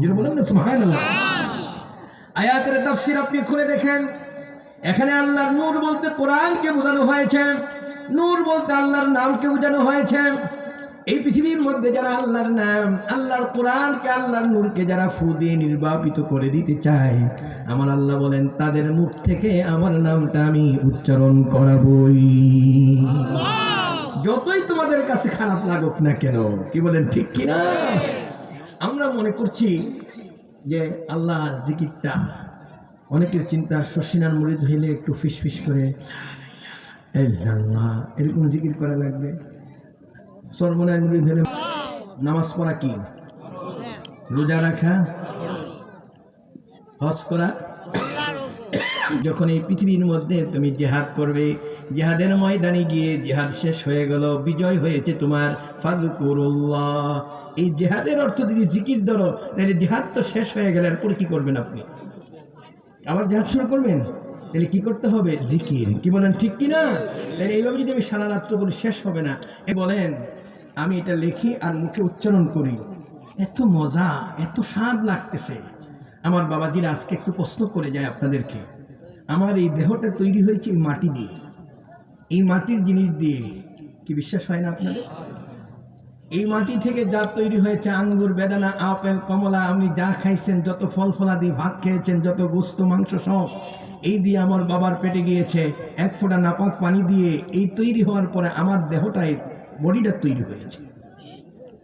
যেটা বলেন না আয়াতের তাফসীর আপনি খুলে দেখেন। এখানে আল্লাহর নূর বলতে কোরআনকে বোঝানো হয়েছে। নূর বলতে আল্লাহর নামকে বোঝানো হয়েছে। এই পৃথিবীর মধ্যে যারা আল্লাহর নাম আল্লাহর কোরআনকে আল্লাহর নূরকে যারা ফু দিয়ে নির্বাপিত করে দিতে চায় আমার আল্লাহ বলেন তাদের মুখ থেকে আমার নামটা আমি উচ্চারণ করাবই। যতই তোমাদের কাছে খারাপ লাগুক না কেন কি বলেন ঠিক কিনা? আমরা মনে করছি যে আল্লাহ জিকিরটা অনেকের চিন্তা শশিনার মুড়ি ধইলে একটু ফিস ফিস করে এরকম জিকির করা লাগবে। সর্বনায় মুড়ি ধরে নামাজ পড়া কি? রোজা রাখা? হজ করা? যখন এই পৃথিবীর মধ্যে তুমি জেহাদ করবে, জেহাদের ময়দানে গিয়ে জেহাদ শেষ হয়ে গেল, বিজয় হয়েছে তোমার ফাদুকুরুল্লাহ। এই জেহাদের অর্থ যদি জিকির ধরো, তাহলে জেহাদ তো শেষ হয়ে গেলে আর পরে কি করবেন আপনি? আবার জেহাদ শুরু করবেন? তাহলে কি করতে হবে? জিকির। কি বলেন, ঠিক কি না? তাহলে এইভাবে যদি আমি সারা রাত্র করি শেষ হবে না, এ বলেন, আমি এটা লিখি আর মুখে উচ্চারণ করি। এত মজা, এত স্বাদ লাগতেছে। আমার বাবাজিরা আজকে একটু প্রশ্ন করে যায় আপনাদেরকে। আমার এই দেহটা তৈরি হয়েছে মাটি দিয়ে। এই মাটির জিনিস দিয়ে। কি বিশ্বাস হয় না আপনাদের? এই মাটি থেকে যা তৈরি হয়েছে, আঙ্গুর, বেদানা, আপেল, কমলা, আপনি যা খাইছেন, যত ফল ফলা দিয়ে ভাত খেয়েছেন, যত গোস্ত, মাংস সব, এই দিয়ে আমার বাবার পেটে গিয়েছে। এক ফোঁটা নাপাক পানি দিয়ে এই তৈরি হওয়ার পরে আমার দেহটাই বডিটা তৈরি হয়েছে।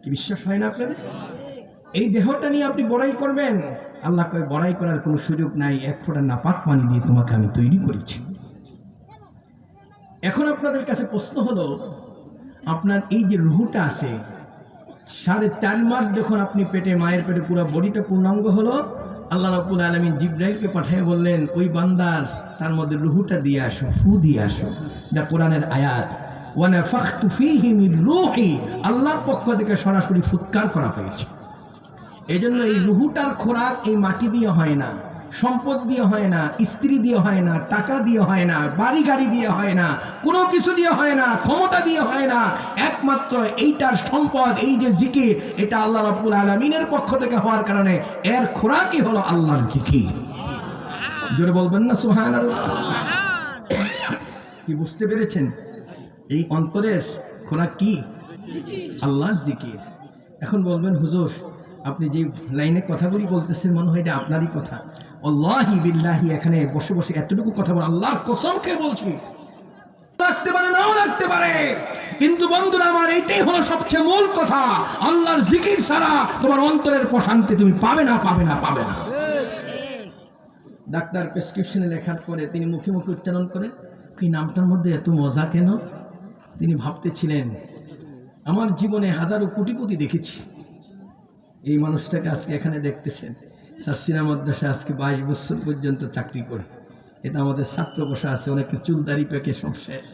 কি বিশ্বাস হয় না আপনাদের? এই দেহটা নিয়ে আপনি বড়াই করবেন? আল্লাহ কয়, বড়াই করার কোনো সুযোগ নাই, এক ফোঁটা নাপাক পানি দিয়ে তোমাকে আমি তৈরি করেছি। এখন আপনাদের কাছে প্রশ্ন হলো, আপনার এই যে রুহুটা আছে সাড়ে চার মাস যখন আপনি পেটে, মায়ের পেটে পুরো বডিটা পূর্ণাঙ্গ হলো, আল্লাহ রব্বুল আলমী জিব্রাইলকে পাঠিয়ে বললেন, ওই বান্দার তার মধ্যে রুহুটা দিয়ে আসো, ফু দিয়ে আসো, যা কোরআনের আয়াত। ওয়ানা ফাখতু রূহি। আল্লাহর পক্ষ থেকে সরাসরি ফুৎকার করা হয়েছে। এই জন্য এই রুহুটার খোরাক এই মাটি দিয়ে হয় না। সম্পদ দিয়ে হয় না, স্ত্রী দিয়ে হয় না, টাকা দিয়ে হয় না, বাড়ি গাড়ি দিয়ে হয় না, কোনো কিছু দিয়ে হয় না, ক্ষমতা দিয়ে হয় না, একমাত্র এইটার সম্পদ, এই যে জিকির, এটা আল্লাহ রাব্বুল আলমিনের পক্ষ থেকে হওয়ার কারণে এর খোরাকই হলো আল্লাহর জিকির। জোরে বলবেন না সুহান কি বুঝতে পেরেছেন? এই অন্তরের খোরাক কি? আল্লাহর জিকির। এখন বলবেন, হুজুর, আপনি যে লাইনে কথাগুলি বলতেছেন, মনে হয় এটা আপনারই কথা। আল্লাহি বিল্লাহি, এখানে বসে বসে এতটুকু কথা বল। আল্লাহ কসমকে বলছি। রাখতে পারে, নাও রাখতে পারে। কিন্তু বন্ধুরা, আমার এইটাই হলো সবচেয়ে মূল কথা। আল্লাহর জিকির ছাড়া তোমার অন্তরের প্রশান্তি তুমি পাবে না পাবে না পাবে না। ডাক্তার প্রেসক্রিপশনে লেখার পরে তিনি মুখে মুখে উচ্চারণ করে কি নামটার মধ্যে এত মজা কেন? তিনি ভাবতেছিলেন, আমার জীবনে হাজারো কোটিপতি দেখেছি। এই মানুষটাকে আজকে এখানে দেখতেছেন। সার্সিনা মাদ্রাসা আজকে বাইশ বছর পর্যন্ত চাকরি করে। এটা আমাদের ছাত্র বসা আছে, অনেকে চুলদারি পেকে সব শেষ।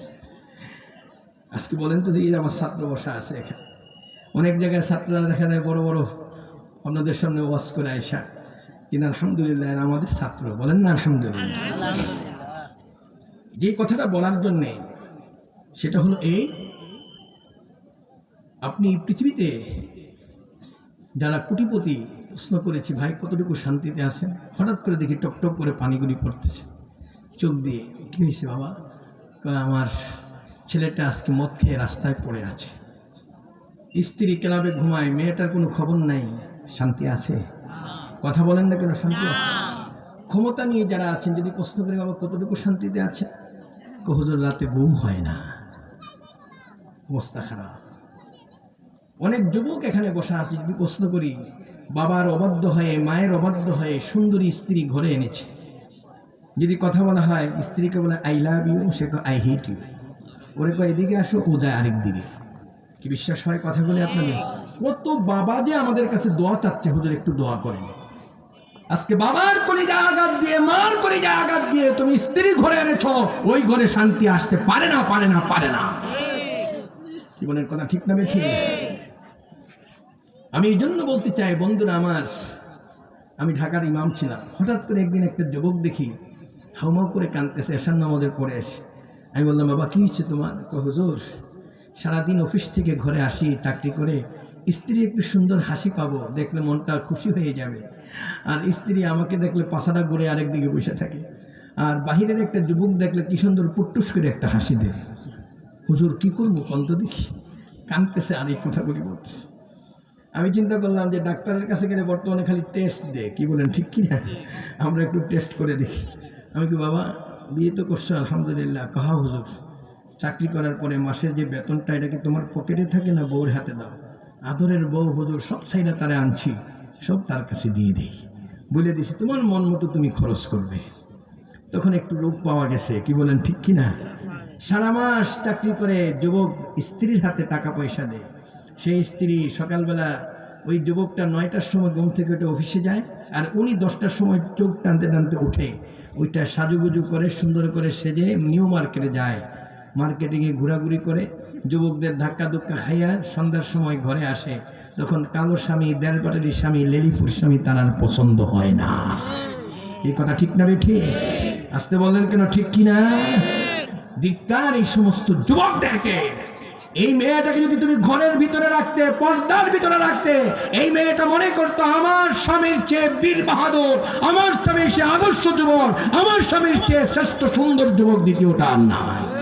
আজকে বলেন তো এই যে আমার ছাত্র বসা আছে এখানে। অনেক জায়গায় ছাত্ররা দেখা যায় বড় বড় অন্যদের সামনে ওয়াজ করে আয়সা কিন্তু আলহামদুলিল্লাহ এরা আমাদের ছাত্র। বলেন না আলহামদুলিল্লাহ। যে কথাটা বলার জন্যে সেটা হলো এই, আপনি পৃথিবীতে যারা কোটিপতি প্রশ্ন করেছি ভাই কতটুকু শান্তিতে আছেন? হঠাৎ করে দেখি টপ টপ করে পানিগুলি পড়তেছে। চোখ দিয়ে কী হয়েছে বাবা? আমার ছেলেটা আজকে মদ খেয়ে রাস্তায় পড়ে আছে। স্ত্রী ক্লাবে ঘুমায় মেয়েটার কোনো খবর নাই। শান্তি আছে? কথা বলেন না কেন শান্তি আছে? ক্ষমতা নিয়ে যারা আছেন যদি প্রশ্ন করে বাবা কতটুকু শান্তিতে আছে কহজোর রাতে ঘুম হয় না। অবস্থা খারাপ। অনেক যুবক এখানে বসা আছে, যদি প্রশ্ন করি, বাবার অবাধ্য হয়ে, মায়ের অবাধ্য হয়ে সুন্দরী স্ত্রী ঘরে এনেছে। যদি কথা বলা হয়, স্ত্রীকে বলে আই লাভ ইউ সে আই হেট ইউ ওরে কয়, এদিকে আসো, ও যায় আরেক দিকে। কি বিশ্বাস হয় কথাগুলি আপনাদের? কত বাবা যে আমাদের কাছে দোয়া চাচ্ছে, হুজুর একটু দোয়া করেন। আজকে বাবার কলিজা আঘাত দিয়ে, মার কলিজা আঘাত দিয়ে তুমি স্ত্রী ঘরে এনেছ, ওই ঘরে শান্তি আসতে পারে না পারে না পারে না। জীবনের কথা ঠিক না ঠিক আমি এই জন্য বলতে চাই, বন্ধুরা আমার, আমি ঢাকার ইমাম ছিলাম। হঠাৎ করে একদিন একটা যুবক দেখি হাউমাউ করে কাঁদতেছে এসান নামাজের পরে এসে। আমি বললাম, বাবা, কী হচ্ছে তোমার? তো হুজুর, সারাদিন অফিস থেকে ঘরে আসি, চাকরি করে স্ত্রী একটু সুন্দর হাসি পাবো, দেখলে মনটা খুশি হয়ে যাবে। আর স্ত্রী আমাকে দেখলে পাশাটা ঘুরে আরেক দিকে বসে থাকে। আর বাহিরের একটা যুবক দেখলে কি সুন্দর পুট্টুস করে একটা হাসি দেয়। হুজুর, কি করব? কন্ত দেখি। কানতেছে আর এই কথাগুলি বলতেছে। আমি চিন্তা করলাম যে ডাক্তারের কাছে গেলে বর্তমানে খালি টেস্ট দেয়। কি বলেন ঠিক কি না আমরা একটু টেস্ট করে দেখি। আমি কি বাবা বিয়ে তো করছ আলহামদুলিল্লাহ কাহা হুজুর? চাকরি করার পরে মাসের যে বেতনটা এটা কি তোমার পকেটে থাকে না বউর হাতে দাও? আদরের বউ হুজুর সব সাইডা তারা আনছি সব তার কাছে দিয়ে দিই। বলে দিছি তোমার মন মতো তুমি খরচ করবে। তখন একটু রোগ পাওয়া গেছে কি বলেন ঠিক কি না সারা মাস চাকরি করে যুবক স্ত্রীর হাতে টাকা পয়সা দেয়। সেই স্ত্রী সকালবেলা ওই যুবকটা নয়টার সময় ঘুম থেকে উঠে অফিসে যায় আর উনি দশটার সময় চোখ টানতে টানতে উঠে। ওইটা সাজুগুজু করে, সুন্দর করে সেজে নিউ মার্কেটে যায়। মার্কেটে ঘোরাঘুরি করে, যুবকদের ধাক্কা ধুক্কা খাইয়া সন্ধ্যার সময় ঘরে আসে। তখন কালো স্বামী দেড় পাটারির স্বামী লেলিফুর স্বামী তার আর পছন্দ হয় না। এই কথা ঠিক না বেঠি? আসতে বললেন কেন ঠিক কি না ধিক্কার এই সমস্ত যুবকদেরকে। এই মেয়েটাকে যদি তুমি ঘরের ভিতরে রাখতে, পর্দার ভিতরে রাখতে, এই মেয়েটা মনে করতো, আমার স্বামীর চেয়ে বীর বাহাদুর, আমার স্বামীর চেয়ে আদর্শ যুবক, আমার স্বামীর চেয়ে শ্রেষ্ঠ সুন্দর যুবক দ্বিতীয়টা আর নাই।